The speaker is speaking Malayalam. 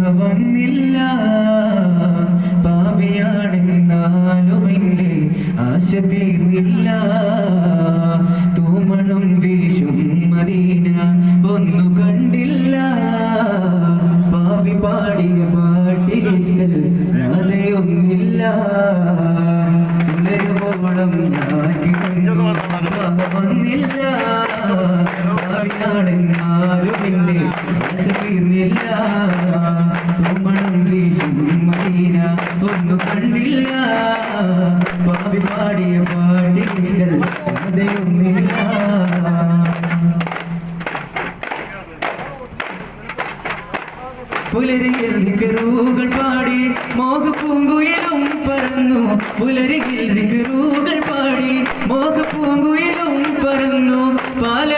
വന്നില്ല പാപിയാണെന്നാലും എന്റെ ആശ തീർന്നില്ല. തൂമണം വീശും മദീന ഒന്നു കണ്ടില്ല. പാപി പാടിയ പാട്ടിൽ രാധയൊന്നില്ല. ഒന്നില്ല കിടന്നു. വന്നില്ല. പാപിയാണെന്നാലും എന്റെ ആശ തീർന്നില്ല. ഒന്നു കണ്ടില്ല. പാപി പാടിയ പാട്ടിൽ രാധയൊന്നില്ല പുലരിയിൽ നിക്കറുകൾ പാടി മോഹപ്പൂങ്കുയിലും പറന്നു. പുലരിയിൽ നിക്കറുകൾ പാടി മോഹപ്പൂങ്കുയിലും പറന്നു. പാലകിൽ